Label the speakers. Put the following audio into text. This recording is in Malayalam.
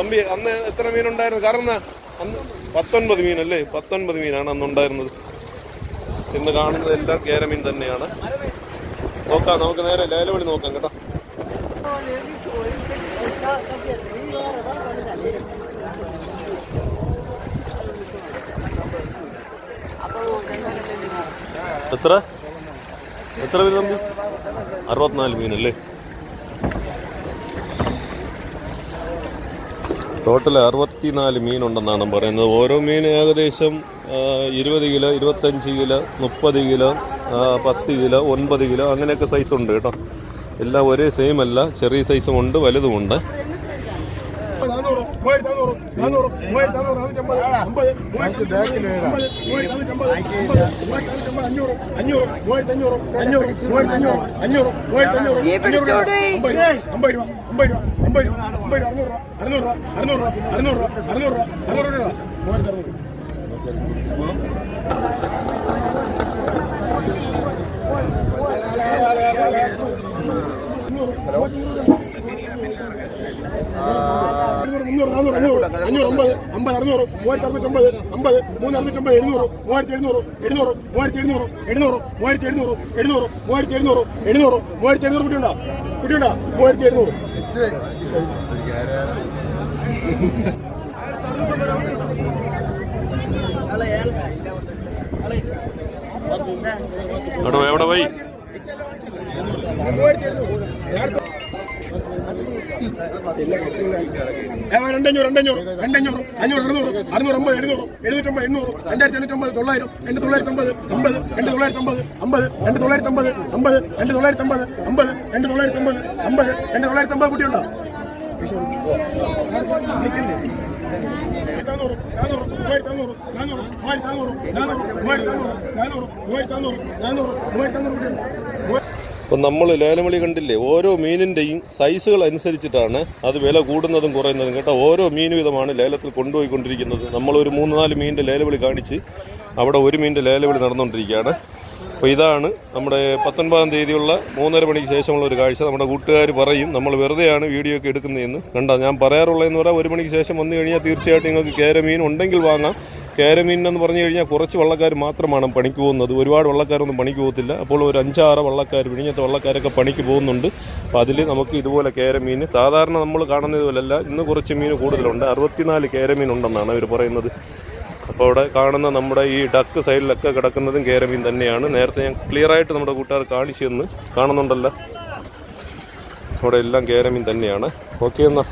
Speaker 1: തമ്പി അന്ന് എത്ര മീനുണ്ടായിരുന്നു? കാരണം അന്ന് പത്തൊൻപത് മീനല്ലേ? പത്തൊൻപത് മീനാണ് അന്ന് ഉണ്ടായിരുന്നത്. കാണുന്നത് എല്ലാം കേരമീൻ തന്നെയാണ്. നോക്കാം നമുക്ക് നേരെ ലേലവഴി നോക്കാം കേട്ടോ. എത്ര? എത്ര മീൻ തമ്പി? അറുപത്തിനാല് മീനല്ലേ? ടോട്ടൽ അറുപത്തിനാല് മീനുണ്ടെന്നാണ് പറയുന്നത്. ഓരോ മീൻ ഏകദേശം ഇരുപത് കിലോ ഇരുപത്തഞ്ച് കിലോ മുപ്പത് കിലോ പത്ത് കിലോ ഒൻപത് കിലോ അങ്ങനെയൊക്കെ സൈസ് ഉണ്ട് കേട്ടോ. എല്ലാം ഒരേ സെയിം അല്ല. ചെറിയ സൈസും ഉണ്ട് വലുതുമുണ്ട്
Speaker 2: മൂവായിരത്തി നാനൂറ് നാനൂറ് മൂവായിരത്തി നാനൂറ് നാനൂറ്റമ്പത് അമ്പത് അമ്പത് മൂവായിരത്തി അമ്പത് മൂവായിരത്തി നാനൂറ്റമ്പത് അഞ്ഞൂറ് അഞ്ഞൂറ് മൂവായിരത്തി അഞ്ഞൂറ് അഞ്ഞൂറ് മൂവായിരത്തി അഞ്ഞൂറ് അഞ്ഞൂറ് മൂവായിരത്തി അഞ്ഞൂറ് അഞ്ഞൂറ് അമ്പത് അമ്പത് അമ്പത് അമ്പത് അമ്പത് മൂവായിരത്തി അറുന്നൂറ് അഞ്ഞൂറ് മുന്നൂറ് നാനൂറ് അഞ്ഞൂറ് അഞ്ഞൂറ് അമ്പത് അമ്പത് അറുന്നൂറ് മൂവായിരത്തി അറുന്നൂറ്റമ്പത് അമ്പത് മൂന്ന് അറുന്നൂറ്റമ്പത് എഴുന്നൂറ് മൂവായിരത്തി എഴുന്നൂറ് എഴുന്നൂറ് മൂവായിരത്തി എഴുന്നൂറ് എഴുന്നൂറ് മൂവായിരത്തി എഴുന്നൂറ് എഴുന്നൂറ് മൂവായിരത്തി എഴുന്നൂറ് എഴുന്നൂറ് മൂവായിരത്തി എഴുന്നൂറ് കുട്ടിയുണ്ടോ? കുട്ടിയുണ്ടോ? മൂവായിരത്തി എഴുന്നൂറ്.
Speaker 1: എവിടെ പോയി?
Speaker 2: രണ്ടഞ്ഞൂറ് രണ്ടഞ്ഞൂറ് രണ്ടഞ്ഞൂറ് അഞ്ഞൂറ് അറുന്നൂറ് അറുന്നൂറ് അമ്പത് എഴുന്നൂറ് എഴുന്നൂറ്റമ്പത് എണ്ണൂറ് രണ്ടായിരത്തി എണ്ണൂറ്റമ്പത് തൊള്ളായിരം രണ്ട് തൊള്ളായിരത്തി അമ്പത് അമ്പത് രണ്ട് തൊള്ളായിരത്തി അമ്പത് അമ്പത് രണ്ട് തൊള്ളായിരത്തി അമ്പത് അമ്പത് രണ്ട് തൊള്ളായിരത്തി അമ്പത് അമ്പത് രണ്ട് തൊള്ളായിരത്തി അമ്പത് അമ്പത് രണ്ട് തൊള്ളായിരത്തി അമ്പത് കുട്ടിയുണ്ടോ നാനൂറ് നാനൂറ് മൂവായിരത്തി അഞ്ഞൂറ് നാനൂറ് മൂവായിരത്തി അഞ്ഞൂറ് നാനൂറ് മൂവായിരത്തി അഞ്ഞൂറ് നാനൂറ് മൂവായിരത്തി അഞ്ഞൂറ് മൂവായിരത്തി അഞ്ഞൂറ്
Speaker 1: അപ്പം നമ്മൾ ലേലമളി കണ്ടില്ലേ? ഓരോ മീനിന്റെയും സൈസുകൾ അനുസരിച്ചിട്ടാണ് അത് വില കൂടുന്നതും കുറയുന്നതും കേട്ടോ. ഓരോ മീൻ വിധമാണ് ലേലത്തിൽ കൊണ്ടുപോയിക്കൊണ്ടിരിക്കുന്നത്. നമ്മളൊരു മൂന്ന് നാല് മീനിന്റെ ലേലവിളി കാണിച്ച് അവിടെ ഒരു മീനിന്റെ ലേലവിളി നടന്നുകൊണ്ടിരിക്കുകയാണ്. അപ്പോൾ ഇതാണ് നമ്മുടെ പത്തൊൻപതാം തീയതിയുള്ള മൂന്നര മണിക്ക് ശേഷമുള്ള ഒരു കാഴ്ച. നമ്മുടെ കൂട്ടുകാർ പറയും നമ്മൾ വെറുതെയാണ് വീഡിയോ ഒക്കെ എടുക്കുന്നതെന്ന്. കണ്ട ഞാൻ പറയാറുള്ളതെന്ന് പറയാം ഒരു മണിക്ക് ശേഷം വന്നു കഴിഞ്ഞാൽ തീർച്ചയായിട്ടും നിങ്ങൾക്ക് കേരമീൻ ഉണ്ടെങ്കിൽ വാങ്ങാം. കേരമീൻ എന്ന് പറഞ്ഞു കഴിഞ്ഞാൽ കുറച്ച് വള്ളക്കാർ മാത്രമാണ് പണിക്ക് പോകുന്നത്. ഒരുപാട് വള്ളക്കാരൊന്നും പണിക്ക് പോകത്തില്ല. അപ്പോൾ ഒരു അഞ്ചാറ് വള്ളക്കാർ വിഴിഞ്ഞത്തെ വള്ളക്കാരൊക്കെ പണിക്ക് പോകുന്നുണ്ട്. അപ്പോൾ അതിൽ നമുക്ക് ഇതുപോലെ കേരമീൻ സാധാരണ നമ്മൾ കാണുന്നത് പോലെയല്ല ഇന്ന് കുറച്ച് മീൻ കൂടുതലുണ്ട്. അറുപത്തിനാല് കേരമീൻ ഉണ്ടെന്നാണ് അവർ പറയുന്നത്. അപ്പോൾ അവിടെ കാണുന്ന നമ്മുടെ ഈ ഡക്ക് സൈഡിലൊക്കെ കിടക്കുന്നതും കേരമീൻ തന്നെയാണ്. നേരത്തെ ഞാൻ ക്ലിയർ ആയിട്ട് നമ്മുടെ കൂട്ടുകാർ കാണിച്ചു തന്ന് കാണുന്നുണ്ടല്ലോ. അവിടെ എല്ലാം കേരമീൻ തന്നെയാണ്. ഓക്കെ എന്നാൽ